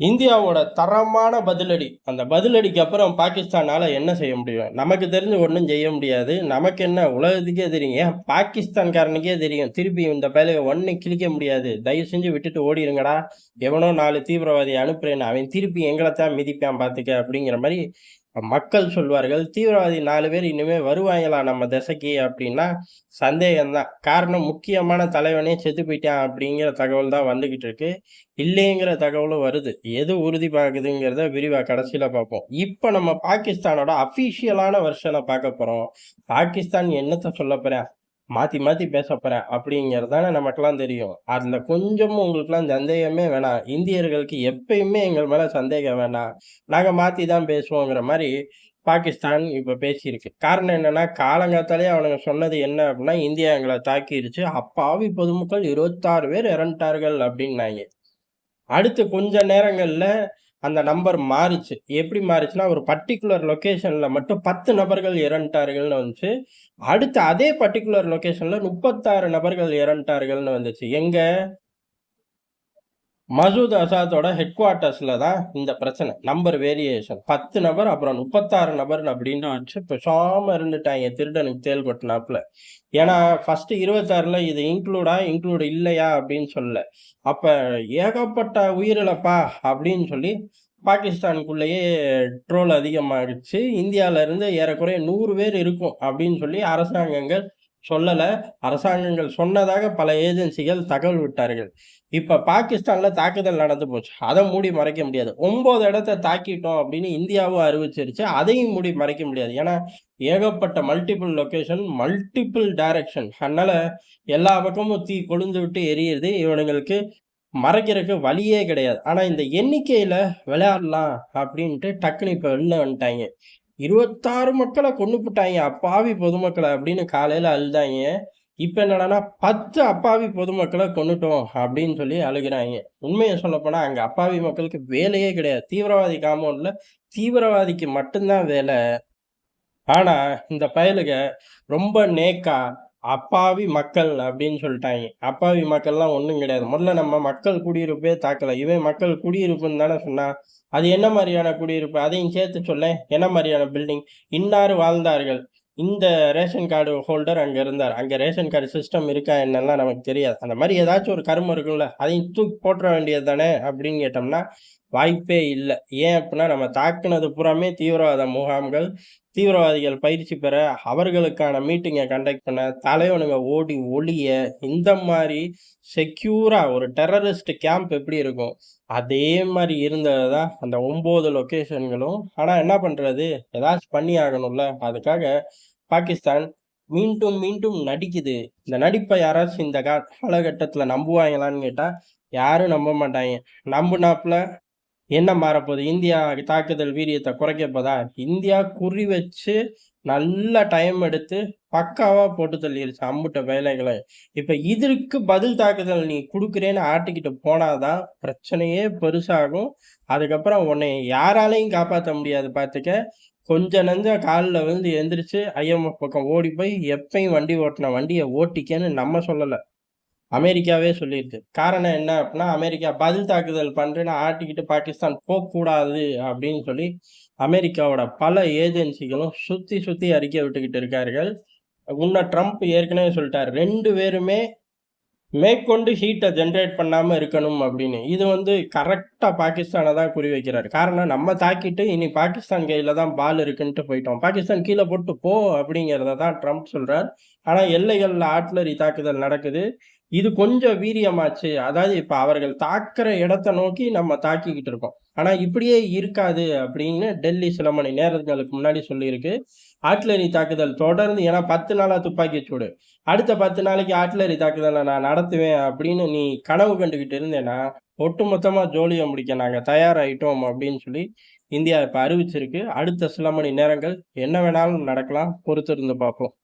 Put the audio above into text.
இந்தியாவோட தரமான பதிலடி. அந்த பதிலடிக்கு அப்புறம் பாகிஸ்தானால என்ன செய்ய முடியும்? நமக்கு தெரிஞ்சு ஒன்றும் செய்ய முடியாது. நமக்கு என்ன? உலகத்துக்கே தெரியும். ஏன்? பாகிஸ்தான்காரனுக்கே தெரியும். திருப்பி இந்த பயலுக ஒன்றும் கிழிக்க முடியாது. தயவு செஞ்சு விட்டுட்டு ஓடிடுங்கடா எவனோ நாலு தீவிரவாதியை அனுப்புறேன்னு அவன் திருப்பி எங்களை தான் மிதிப்பான் பார்த்துக்க அப்படிங்கிற மாதிரி மக்கள் சொல்வார்கள் தீவிரவாதி நாலு பேர் இனிமே வருவாங்களா நம்ம திசைக்கு அப்படின்னா சந்தேகம்தான். காரணம் முக்கியமான தலைவனே செத்து போயிட்டான் அப்படிங்கிற தகவல் தான் வந்துகிட்டு இருக்கு. இல்லைங்கிற தகவலும் வருது. எது உறுதி பார்க்குதுங்கிறத விரிவாக கடைசியில் பார்ப்போம். இப்போ நம்ம பாகிஸ்தானோட அஃபீஷியலான வெர்ஷனை பார்க்க போகிறோம் பாகிஸ்தான் என்னத்தை சொல்ல போகிறேன் மாற்றி மாற்றி பேச போகிறேன் அப்படிங்கிறது தானே நமக்கெல்லாம் தெரியும். அந்த கொஞ்சமும் உங்களுக்குலாம் சந்தேகமே வேணாம். இந்தியர்களுக்கு எப்பயுமே எங்கள் மேலே சந்தேகம் வேணாம். நாங்கள் மாற்றி தான் பேசுவோங்கிற மாதிரி பாகிஸ்தான் இப்போ பேசியிருக்கு. காரணம் என்னன்னா காலங்காத்தாலே அவனுங்க சொன்னது என்ன அப்படின்னா இந்தியா எங்களை தாக்கிடுச்சு அப்பாவி பொதுமக்கள் இருபத்தாறு பேர் இறந்துட்டார்கள் அப்படின்னாங்க. அடுத்து கொஞ்ச நேரங்களில் அந்த நம்பர் மாறுச்சு. எப்படி மாறுச்சுன்னா ஒரு பர்டிகுலர் லொக்கேஷனில் மட்டும் பத்து நபர்கள் இறந்துட்டார்கள்னு வந்துச்சு. அடுத்து அதே பர்டிகுலர் லொக்கேஷனில் முப்பத்தாறு நபர்கள் இறந்துட்டார்கள்னு வந்துச்சு. எங்கே? மசூத் அசாத்தோட ஹெட் குவார்ட்டர்ஸில் தான் இந்த பிரச்சனை. நம்பர் வேரியேஷன் பத்து நபர் அப்புறம் முப்பத்தாறு நபர் அப்படின்னு வச்சு இப்போ சாம இருந்துட்டாங்க. திருடனுக்கு தேல் கொட்டினாப்புல. ஏன்னா ஃபர்ஸ்ட் இருபத்தாறுல இது இன்க்ளூடா இன்க்ளூடு இல்லையா அப்படின்னு சொல்லல. அப்ப ஏகப்பட்ட உயிரிழப்பா அப்படின்னு சொல்லி பாகிஸ்தானுக்குள்ளேயே ட்ரோல் அதிகமாகிடுச்சு. இந்தியாவிலேருந்து ஏறக்குறைய நூறு பேர் இருக்கும் அப்படின்னு சொல்லி அரசாங்கங்கள் சொல்லலை. அரசாங்கங்கள் சொன்னதாக பல ஏஜென்சிகள் தகவல் விட்டார்கள். இப்போ பாகிஸ்தானில் தாக்குதல் நடந்து போச்சு. அதை மூடி மறைக்க முடியாது. ஒம்பது இடத்த தாக்கிட்டோம் அப்படின்னு இந்தியாவும் அறிவிச்சிருச்சு. அதையும் மூடி மறைக்க முடியாது. ஏன்னா ஏகப்பட்ட மல்டிபிள் லொக்கேஷன் மல்டிபிள் டைரக்ஷன் அதனால் எல்லா பக்கமும் தீ கொழுந்து விட்டு எரியுது இவனுங்களுக்கு மறைக்கிறதுக்கு வழியே கிடையாது. ஆனால் இந்த எண்ணிக்கையில் விளையாடலாம் அப்படின்ட்டு டக்குன்னு இப்போ வெளில வந்துட்டாங்க. இருபத்தாறு மக்களை கொண்டு போட்டாங்க. அப்பாவி பொதுமக்களை அப்படின்னு காலையில் அழுதாங்க. இப்போ என்னடானா பத்து அப்பாவி பொதுமக்களை கொண்டுட்டோம் அப்படின்னு சொல்லி அழுகிறாங்க. உண்மையை சொல்லப்போனால் அங்கே அப்பாவி மக்களுக்கு வேலையே கிடையாது. தீவிரவாதி காம்பவுண்ட்ல தீவிரவாதிக்கு மட்டும்தான் வேலை. ஆனால் இந்த பயலுக ரொம்ப நேக்கா அப்பாவி மக்கள் அப்படின்னு சொல்லிட்டாங்க. அப்பாவி மக்கள்லாம் ஒன்றும் கிடையாது. முதல்ல நம்ம மக்கள் குடியிருப்பே தாக்கல. இவன் மக்கள் குடியிருப்புன்னு தானே சொன்னா அது என்ன மாதிரியான குடியிருப்பு? அதையும் சேர்த்து சொல்ல என்ன மாதிரியான பில்டிங் இன்னாறு வாழ்ந்தார்கள். இந்த ரேஷன் கார்டு ஹோல்டர் அங்கே இருந்தார். அங்கே ரேஷன் கார்டு சிஸ்டம் இருக்கா என்னெல்லாம் நமக்கு தெரியாது. அந்த மாதிரி ஏதாச்சும் ஒரு கருமம் இருக்குல்ல அதையும் தூக்கி போட்டுற வேண்டியது தானே அப்படின்னு கேட்டோம்னா வாய்ப்பே இல்லை. ஏன் அப்படின்னா நம்ம தாக்குனது புறாமே தீவிரவாத முகாம்கள் தீவிரவாதிகள் பயிற்சி பெற அவர்களுக்கான மீட்டிங்கை கண்டக்ட் பண்ண தலைவனுங்க ஓடி ஒளிய இந்த மாதிரி செக்யூராக ஒரு டெரரிஸ்ட் கேம்ப் எப்படி இருக்கும்? அதே மாதிரி இருந்தது தான் அந்த ஒம்பது லொக்கேஷன்களும் ஆனால் என்ன பண்ணுறது ஏதாச்சும் பண்ணி ஆகணும்ல. அதுக்காக பாகிஸ்தான் மீண்டும் மீண்டும் நடிக்குது. இந்த நடிப்பை யாராச்சும் இந்த காலகட்டத்தில் நம்புவாங்களான்னு கேட்டால் யாரும் நம்ப மாட்டாங்க. நம்புனாப்புல என்ன மாறப்போகுது. இந்தியா தாக்குதல் வீரியத்தை குறைக்க போதா இந்தியா குறி வச்சு நல்ல டைம் எடுத்து பக்காவா போட்டு தள்ளிடுச்சு அம்புட்ட வேலைகளை. இப்ப இதற்கு பதில் தாக்குதல் நீ கொடுக்குறேன்னு ஆட்டிக்கிட்டு போனாதான் பிரச்சனையே பெருசாகும். அதுக்கப்புறம் உன்னை யாராலையும் காப்பாற்ற முடியாது பார்த்துக்க கொஞ்ச நஞ்ச காலில் விழுந்து எந்திரிச்சு ஐஎம்எஃப் பக்கம் ஓடி போய் எப்பயும் வண்டி ஓட்டின வண்டியை ஓட்டிக்கன்னு நம்ம சொல்லலை. அமெரிக்காவே சொல்லியிருக்கு. காரணம் என்ன அப்படின்னா அமெரிக்கா பதில் தாக்குதல் பண்ணுறேன்னு ஆட்டிக்கிட்டு பாகிஸ்தான் போகக்கூடாது அப்படின்னு சொல்லி அமெரிக்காவோட பல ஏஜென்சிகளும் சுற்றி சுற்றி அறிக்கை விட்டுக்கிட்டு இருக்கார்கள். உன்ன ட்ரம்ப் ஏற்கனவே சொல்லிட்டார் ரெண்டு பேருமே மேற்கொண்டு ஹீட்டை ஜென்ரேட் பண்ணாமல் இருக்கணும் அப்படின்னு. இது வந்து கரெக்டாக பாகிஸ்தானை தான் குறி வைக்கிறார். காரணம் நம்ம தாக்கிட்டு இனி பாகிஸ்தான் கையில் தான் பால் இருக்குன்ட்டு போயிட்டோம். பாகிஸ்தான் கீழே போட்டு போ அப்படிங்கிறத தான் ட்ரம்ப் சொல்கிறார் ஆனால் எல்லைகளில் ஆட்லரி தாக்குதல் நடக்குது. இது கொஞ்சம் வீரியமாச்சு. அதாவது இப்ப அவர்கள் தாக்குற இடத்த நோக்கி நம்ம தாக்கிக்கிட்டு இருக்கோம். ஆனா இப்படியே இருக்காது அப்படின்னு டெல்லி சில மணி நேரங்களுக்கு முன்னாடி சொல்லியிருக்கு. ஆட்லரி தாக்குதல் தொடர்ந்து ஏன்னா பத்து நாளா துப்பாக்கி சூடு அடுத்த பத்து நாளைக்கு ஆட்லரி தாக்குதலை நான் நடத்துவேன் அப்படின்னு நீ கனவு கண்டுகிட்டு இருந்தேன்னா ஒட்டுமொத்தமா ஜோலியை முடிக்க நாங்க தயாராயிட்டோம் அப்படின்னு சொல்லி இந்தியா இப்ப அறிவிச்சிருக்கு. அடுத்த சில மணி நேரங்கள் என்ன வேணாலும் நடக்கலாம். பொறுத்திருந்து பார்ப்போம்.